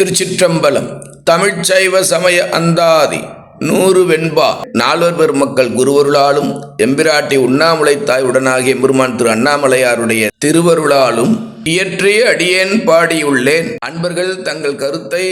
திருச்சிற்றம்பலம் தமிழ்ச்சைவ சமய அந்தாதி நூறு வெண்பா. நால்வர் பெருமக்கள் குருவருளாலும் எம்பிராட்டி உண்ணாமுலை தாய் உடனாகிய பெருமான் திரு அண்ணாமலையாருடைய திருவருளாலும் இயற்றிய அடியேன் பாடியுள்ளேன். அன்பர்கள் தங்கள் கருத்தை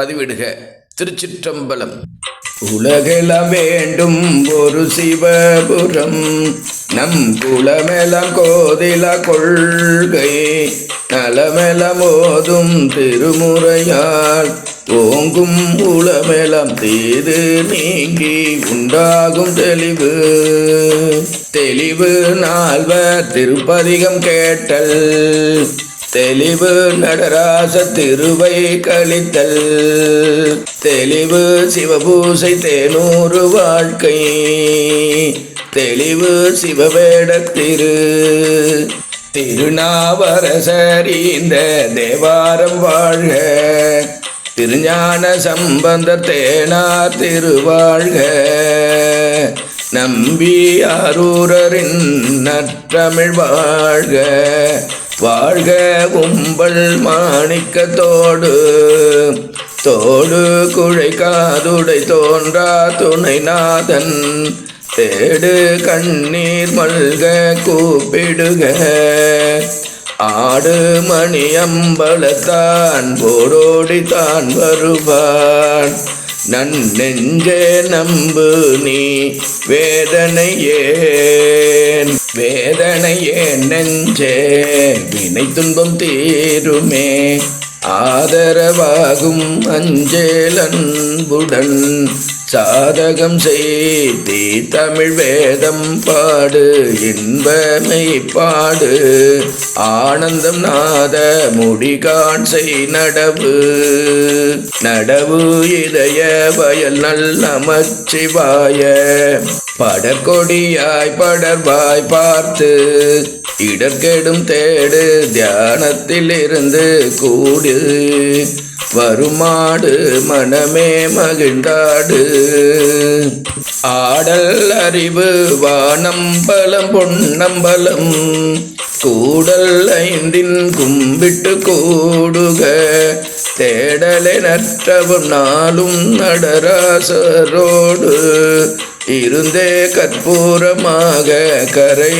பதிவிடுக. திருச்சிற்றம்பலம். உலகெல வேண்டும் ஒரு சிவபுரம் நம் குலமெலம் கோதில கொள்கை நலமெல மோதும் திருமுறையால். ஓங்கும் உளமெலம் தீது நீங்கி உண்டாகும் தெளிவு. தெளிவு நால்வர் திருப்பதிகம் கேட்டல். தெளிவு நடராச திருவை கழித்தல். தெளிவு சிவபூசை தேனூறு வாழ்க்கை. தெளிவு சிவவேடத்திரு திருநாவரசரி இந்த தேவாரம் வாழ்க. திருஞான சம்பந்த தேனார் திருவாழ்க. நம்பி அரூரரின் நற்றமிழ் வாழ்க. வாழ்க கும்பல் மாணிக்கத்தோடு. தோடு குழை காதுடை தோன்றா துணைநாதன். தேடு கண்ணீர் மல்க கூப்பிடுக. ஆடு மணி அம்பலத்தான் போரோடி தான் வருவான். நன் நெஞ்சே நம்பு நீ வேதனையேன் ஏன் நெஞ்சே வினை துன்பம் தீருமே. ஆதரவாகும் அஞ்சேல் அன்புடன் சாதகம் செய்தி தமிழ் வேதம் பாடு இன்பமை பாடு. ஆனந்தம் நாத முடிகான் செய் நடவு. நடவு இதய வயல் நல் நமச்சிவாய படற்கொடியாய் படர்வாய் பார்த்து இடர்கெடும் தேடு தியானத்தில் இருந்து கூடு. வருமாடு மனமே மகிழ்ந்தாடு. ஆடல் அறிவு வானம் பலம் பொன்னம்பலம் கூடல் ஐந்தின் கும்பிட்டு கூடுக. தேடலை நற்றவும் நாளும் நடராசரோடு. இருந்தே கற்பூரமாக கரை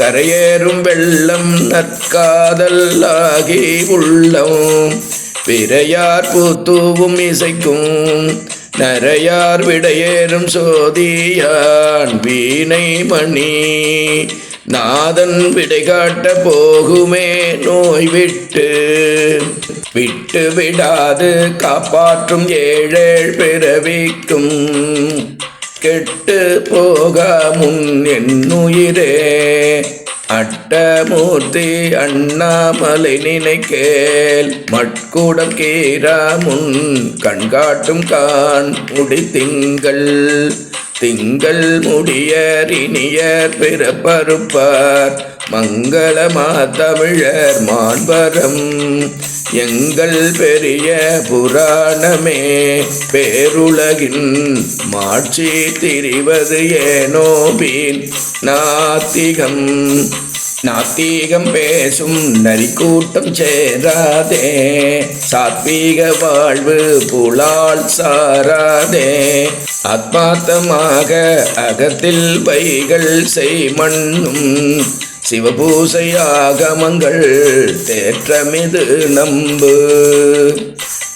கரையேறும் வெள்ளம் நற்காதல் ஆகி உள்ளம். பிறையார் பூத்தூவும் இசைக்கும் நரையார் விடையேறும் சோதியான் வீணை மணி. நாதன் விடை காட்ட போகுமே நோய் விட்டு விட்டு விடாது காப்பாற்றும் ஏழேழ் பிறவிக்கும். கெட்டு போக முன் என்னுயிரே அட்டமூர்த்தி அண்ணாமலை நினைக்கேல். மட்கூடம் கீரா முன் கண்காட்டும் கான். முடி திங்கள் திங்கள் முடியர் இனியர் பிறப்பருப்பார் மங்களமா தமிழர் மாண்பரம். எங்கள் பெரிய புராணமே பேருலகின் மாட்சி திரிவது ஏனோபின் நாத்திகம் நாத்திகம் பேசும் நரிக்கூட்டம் சேராதே. சாத்வீக வாழ்வு புலால் சாராதே. ஆத்மாத்தமாக அகத்தில் பைகள் செய்மண்ணும். சிவபூசையாகமங்கள் தேற்றமிது நம்பு.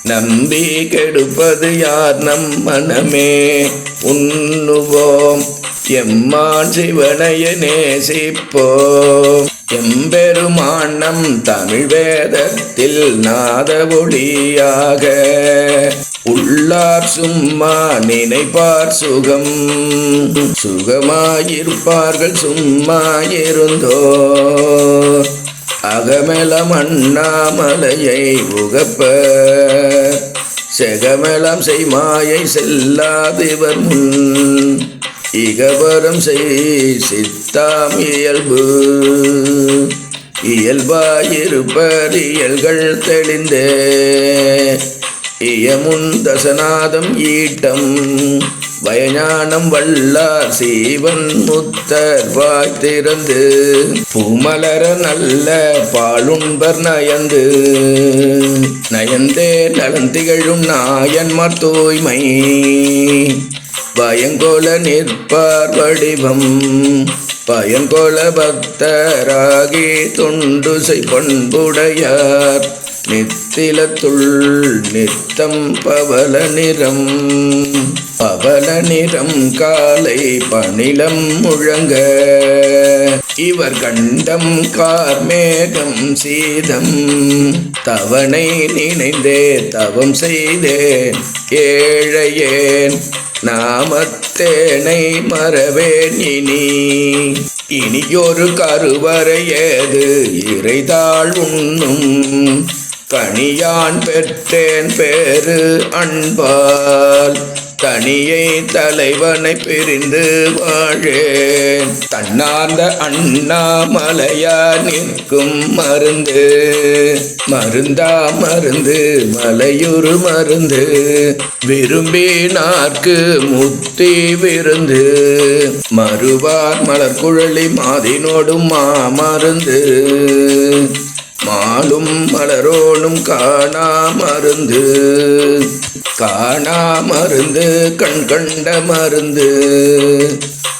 நம்பி கெடுப்பது யார் நம் மனமே? உண்ணுவோம். எம்மான் சிவனைய நேசிப்போம். எம்பெருமான் நம் தமிழ் வேதத்தில் நாத ஒளியாக உள்ளார் சும்மா நினைப்பார் சுகம். சுகமாயிருப்பார்கள் சும்மா இருந்தோ. அகமெல மண்ணாமலையை உகப்ப. செகமெலம் செய்மாயை செல்லாதிவர் முன். இகபரம் செய் சித்தாம் இயல்பு. இயல்பாயிருப்பர் இயல்கள் தெளிந்தே. இயமுந்தசநாதம் ஈட்டம். வயஞானம் வல்லார் சீவன் முத்தர் வாய் பூமலர நல்ல பாலுண்பர் நயந்து. நயந்தே நலந்திகழும் நாயன்மார் தூய்மை. பயங்கோல நிற்பார் வடிவம். பயங்கோல பக்தராகி தொண்டு செய் பண்புடையார். நித்திலத்துள் நித்தம் பவல நிறம் பவல நிறம் காலை பணிலம் முழங்க. இவர் கண்டம் கார்மேகம் சீதம் தவனை நினைந்தே தவம் செய்தேன். ஏழையேன் நாமத்தேனை மறவேன் இனி. இனியொரு கருவறையேது இறைதாள் உண்ணும். கனியான் பெற்றேன் பேரு அன்பால். தனியை தலைவனை பிரிந்து வாழேன். தன்னார்ந்த அண்ணாமலையா நிற்கும் மருந்து. மருந்தா மருந்து மலையுறு மருந்து. விரும்பினார்க்கு முத்தி விருந்து. மறுவார் மலர் குழலி மாதினோடும் மாமருந்து. மாலும் மலரோனும் காணா மருந்து காணா மருந்து கண் கண்ட மருந்து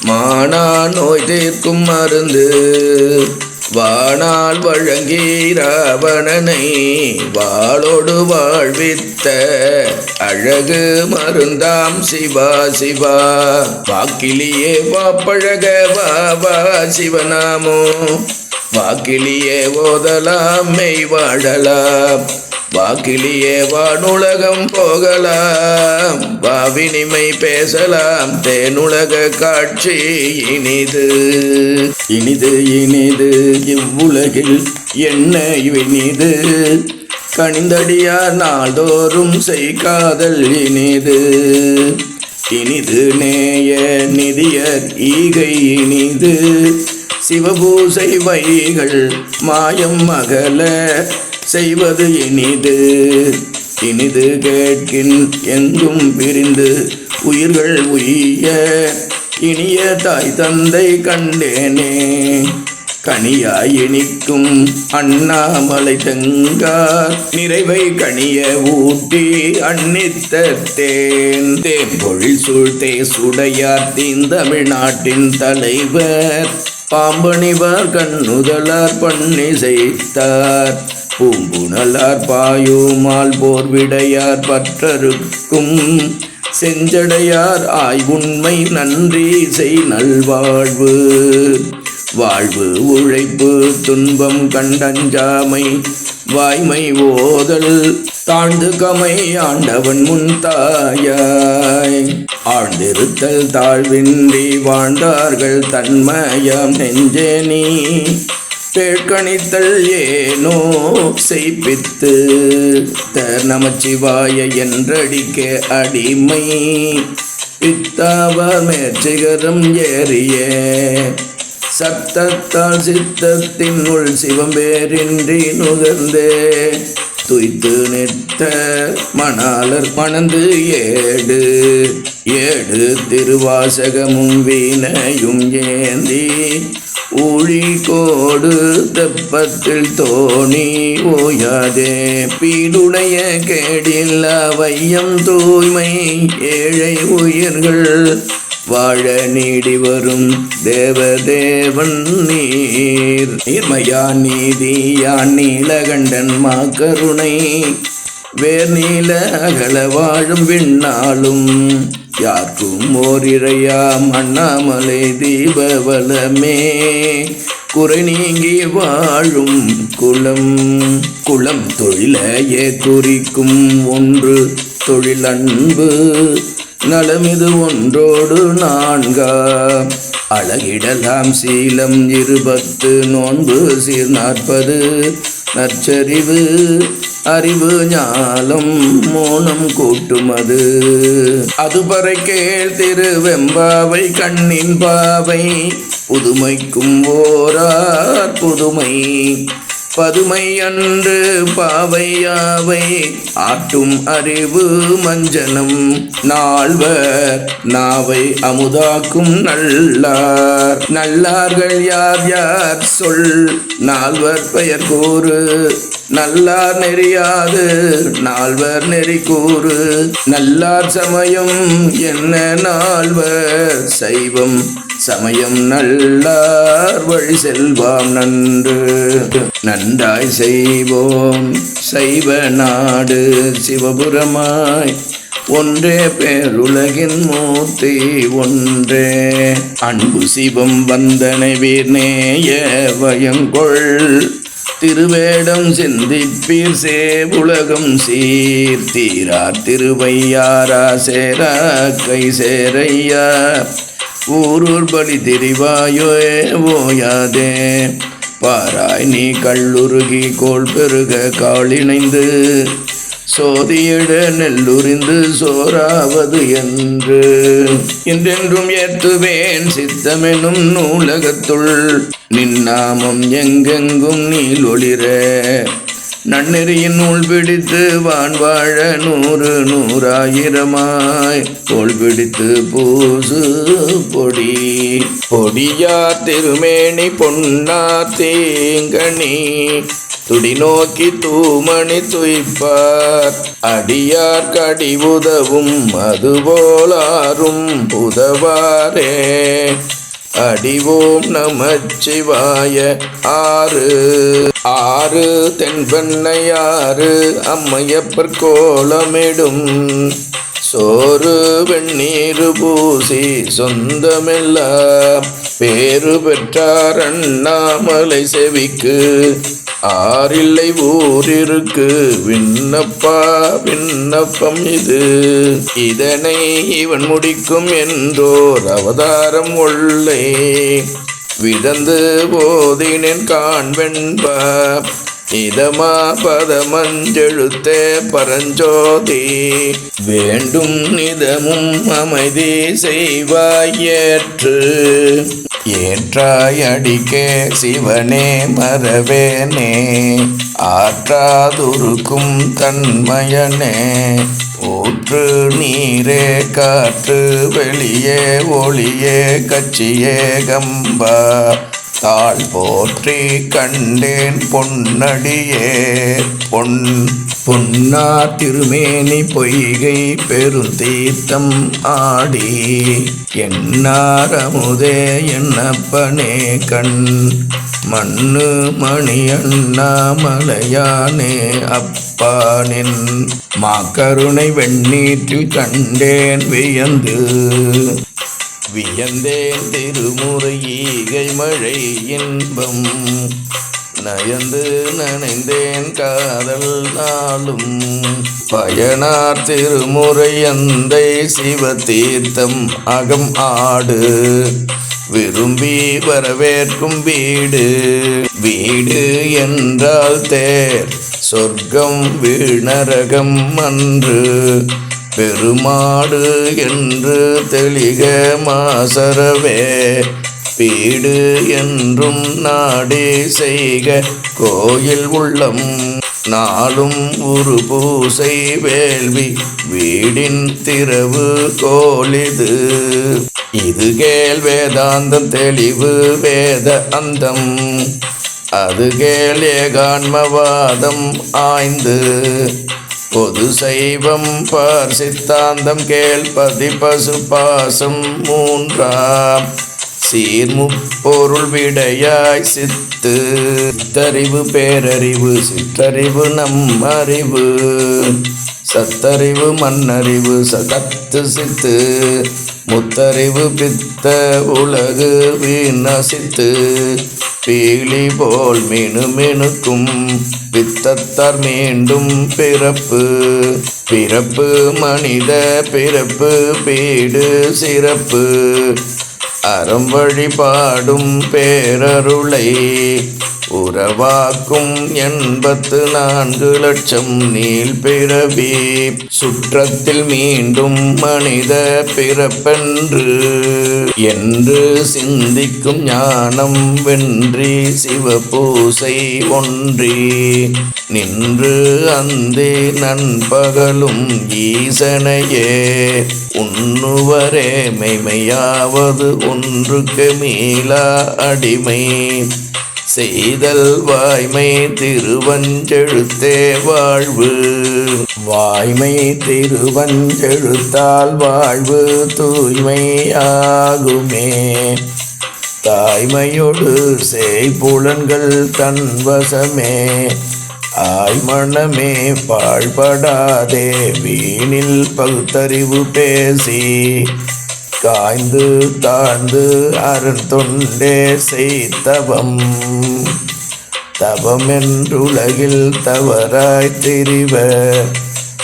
மானா நோய் தீர்க்கும் மருந்து வானால் வழங்கி ராவணனை வாளோடு வாழ்வித்த அழகு மருந்தாம் சிவா சிவா. வாக்கிலேயே வாப்பழக வா வா சிவநாமோ வாக்கிலேயே ஓதலாம் மெய் வாழலாம். வாக்கிலேயே வானுலகம் போகலாம். வாவினிமை பேசலாம் தேனுலக காட்சி இனிது. இனிது இனிது இவ்வுலகில் என்ன இனிது? கணிந்தடியார் நாள்தோறும் செய்காதல் இனிது. இனிது நேய நிதியர் ஈகை இனிது. சிவபூசை வைகள் மாயம் மகள செய்வது இனிது. இனிது கேட்கின் எங்கும் பிரிந்து உயிர்கள் உய்ய இனிய தாய் தந்தை கண்டேனே. கனியாய் இனிக்கும் அண்ணாமலை தெங்கார் நிறைவை கனிய ஊட்டி அன்னித்த தேன் தேம்பொழில் சூழ்த்தே சுடையார் தீந்தமிழ்நாட்டின் தலைவர் பாம்பணிவார் கண்ணுதலார் பண்ணி செய்தார் பூம்புணலார் பாயோமால் போர் விடையார் பற்றருக்கும் செஞ்சடையார் ஆய்வுண்மை நன்றி செய் நல்வாழ்வு. வாழ்வு உழைப்பு துன்பம் கண்டஞ்சாமை. வாய்மை ஓதல் தாழ்ந்து கமை ஆண்டவன் முன் தாயாய். ஆழ்ந்திருத்தல் தாழ்வின்றி வாழ்ந்தார்கள் தன்மயம் நெஞ்சே நீ. பேழ்கணித்தல் ஏனோ செய்ப்பித்து தர் நமச்சிவாய என்றடிக்க அடிமை. பித்தாவர் மேற்சிகரம் ஏறிய சத்தத்தால் சித்தத்தின் உள் சிவம்பேரின்றி நுகர்ந்தே. துய்த்து நிற்ற மணாலர் பணந்து ஏடு. ஏடு திருவாசகமும் வீணையும் ஏந்தி. ஊழி கோடு தெப்பத்தில் தோணி ஓயாதே. பீடுடைய கேடில்லா வையம் தூய்மை. ஏழை உயிர்கள் வாழ நீடி வரும் தேவதேவன் நீர். நீர்மையான் நீதியான் நீலகண்டன் மா கருணை. வேர் நீல அகல வாழும் விண்ணாலும் யாருக்கும் ஓரிரையாம் மண்ணாமலை தீபவலமே. குறை நீங்கி வாழும் குலம். குளம் தொழிலையே குறிக்கும் ஒன்று தொழில் அன்பு. நலமிது ஒன்றோடு நான்கா. அழகிடலாம் சீலம் இருபத்து நோன்பு சீர் நாற்பது. நற்சரிவு அறிவு ஞாலம் மோனம் கூட்டுமது. அதுபறை கேள் திருவெம்பாவை கண்ணின் பாவை. புதுமைக்கும் ஓரார் புதுமை. பதுமை அன்று பாவையாவை ஆட்டும் அறிவு மஞ்சனம் நால்வர் நாவை அமுதாக்கும் நல்லார். நல்லார்கள் யார் யார் சொல்? நால்வர் பெயர் கூறு. நல்லார் நெறியாது? நால்வர் நெறி கூறு. நல்லார் சமயம் என்ன நால்வர்? சைவம் சமயம் நல்லார் வழி செல்வாம் நன்று. நன்றாய் செய்வோம் சைவ நாடு சிவபுரமாய். ஒன்றே பேருலகின் மூர்த்தி ஒன்றே. அன்பு சிவம் வந்தனை வீர் நேய வயங்கொள். திருவேடம் சிந்திப்பீர் சேவுலகம் சீர். தீரார் திருவையாரா சேரா கை சேரையா ஊரூர் பலி தெரிவாயோ ஓயாதே பாராய் நீ கல்லுருகி கோள் பெருக காலிணைந்து சோதியிட நெல்லுரிந்து சோறாவது என்று. என்றென்றும் ஏற்றுவேன் சித்தமெனும் நூலகத்துள் நின்னாமம் எங்கெங்கும் நீல் ஒளிர. நன்னெறியின் நூல் பிடித்து வான் வாழ நூறு நூறாயிரமாய். தோல் பிடித்து பூசு பொடி. பொடியார் திருமேனி பொன்னார் தேங்கனி. துடி நோக்கி தூமணி துய்ப்பார். அடியார் கடி உதவும் அதுபோலாரும் உதவாரே. அடிவோம் நமச்சிவாய ஆறு. ஆறு தென்பெண்ணையாறு அம்மையப்பர் கோலமிடும். சோறு வெண்ணீரு பூசி சொந்தமெல்லாம். பேறு பெற்றார் அண்ணாமலை செவிக்கு. ஆறில்லை ஊரிருக்கு விண்ணப்பா விண்ணப்பம் இது. இதனை இவன் முடிக்கும் என்றோர் அவதாரம் உள்ளே. விதந்து போதினேன் காண்பென்பா இதமா பதமஞ்செழுத்தே பரஞ்சோதி. வேண்டும் நிதமும் அமைதி செய்வாயேற்று. ஏற்றாயடிக்கே சிவனே மறவேனே ஆற்றாதுருக்கும் தன்மயனே ஊற்று நீரே காற்று வெளியே ஒளியே கச்சியே கம்பா தாழ் போற்றி கண்டேன் பொன்னடியே பொன் பொன்னா திருமேனி பொய்கை பெருந்தீர்த்தம் ஆடி என்னாரமுதே என்னப்பனே கண் மண்ணு மணி அண்ணாமலையானே அப்பானின் மாக்கருணை வெண்ணீற்றில் கண்டேன் வியந்து. வியந்தேன் திருமுறை ஈகை மழை இன்பம் நயந்து நனைந்தேன் காதல் நாளும். பயனார் திருமுறை அந்தை சிவதீர்த்தம் அகம் ஆடு. விரும்பி வரவேற்கும் வீடு. வீடு என்றால் தேர். சொர்க்கம் வீணரகம் அன்று. பெருமாடு என்று தெளிக மாசரவே பீடு என்றும் நாடே செய்க கோயில் உள்ளம் நாளும் ஒரு பூசை வேள்வி வீடின் திறவு கோலிது இது. கேள் வேதாந்தம் தெளிவு வேத அந்தம். அது கேள் ஏகான்மவாதம் ஆய்ந்து. பொது சைவம் பார் சித்தாந்தம் கேள் பதி பசு பாசம் மூன்றாம். சீர்முப்பொருள் விடையாய் சித்து. சித்தறிவு பேரறிவு சித்தறிவு நம் அறிவு சத்தறிவு மண்ணறிவு சகத்து சித்து. முத்தறிவு பித்த உலகு வீணசித்து. பீலி போல் மினு மினுக்கும் பித்தத்தார் மீண்டும் பிறப்பு. பிறப்பு மனித பிறப்பு பீடு சிறப்பு. அறம் வழிபாடும் பேரருளை உறவாக்கும் எண்பத்து நான்கு லட்சம் நீள் பிறவி. சுற்றத்தில் மீண்டும் மனித பிறப்பென்று என்று சிந்திக்கும் ஞானம் வென்றி சிவபூசை ஒன்றி. நின்று அந்தே நண்பகலும் ஈசனையே. உண்ணுவரே மெய்மையாவது ஒன்றுக்கு மீளா அடிமை. செய்தல் வாய்மை திருவஞ்செழுத்தே வாழ்வு. வாய்மை திருவஞ்செழுத்தால் வாழ்வு தூய்மையாகுமே. தாய்மையொடு செய்புலன்கள் தன்வசமே ஆய்மணமே பாழ்படாதே வீணில் பகுத்தறிவு பேசி. காய்ந்து தாழ்ந்து அரண் தொண்டே செய்தவம். தவம் என்றுலகில் தவறாய் தெரிவ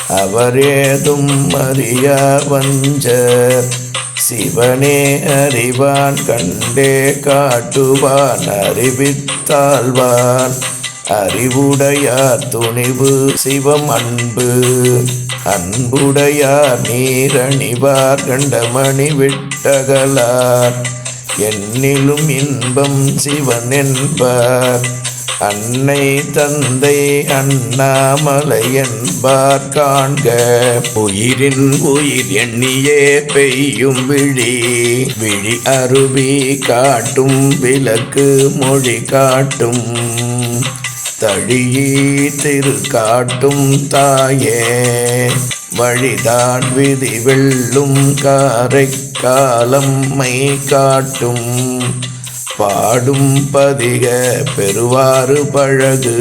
அவரேதும் அறியா வஞ்சர் சிவனே அறிவான் கண்டே காட்டுவான் அறிவித்தாழ்வான் அறிவுடையார் துணிவு சிவம் அன்பு அன்புடையார் நீரணிவார் கண்டமணி விட்டகலார். என்னிலும் இன்பம் சிவன் என்பார் அன்னை தந்தை அண்ணாமலை என்பார் காண்க. உயிரின் உயிர் எண்ணியே பெய்யும் விழி விழி அருவி காட்டும் விளக்கு மொழி காட்டும். தழியே திரு காட்டும் தாயே வழிதான் விதி வெள்ளும் காரை காலம்மை காட்டும். பாடும் பதிக பெறுவாறு பழகு.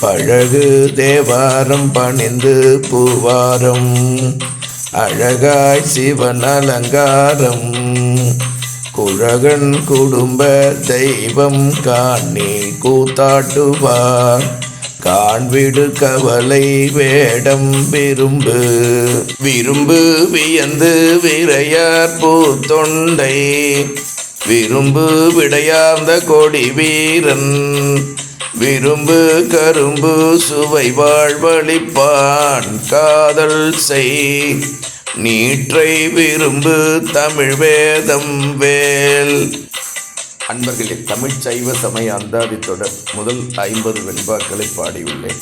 பழகு தேவாரம் பணிந்து பூவாரம். அழகாய் சிவன் அலங்காரம். குழகன் குடும்ப தெய்வம் காணி கூத்தாட்டுவார். காண்விடு கவலை வேடம் விரும்பு. விரும்பு வியந்து விரையார் பூத்தொண்டை. விரும்பு விடையார்ந்த கொடி வீரன். விரும்பு கரும்பு சுவை வாழ்வழிப்பான். காதல் செய். நீற்றை விரும்பு தமிழ் வேதம் வேல். அன்பர்களே தமிழ் சைவ சமய அந்தாதி தொடர் முதல் ஐம்பது வெண்பாக்களை பாடியுள்ளேன்.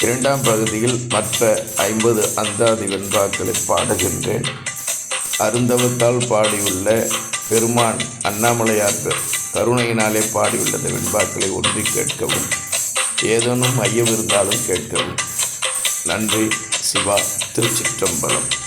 இரண்டாம் பகுதியில் மற்ற ஐம்பது அந்தாதி வெண்பாக்களை பாடுகின்றேன். அருந்தவத்தால் பாடியுள்ள பெருமான் அண்ணாமலையார் கருணையினாலே பாடியுள்ளது வெண்பாக்களை ஒன்றி கேட்கவும் ஏதேனும் ஐயம் இருந்தாலும் கேட்கவும். நன்றி சிவா திருச்சிற்றம்பலம்.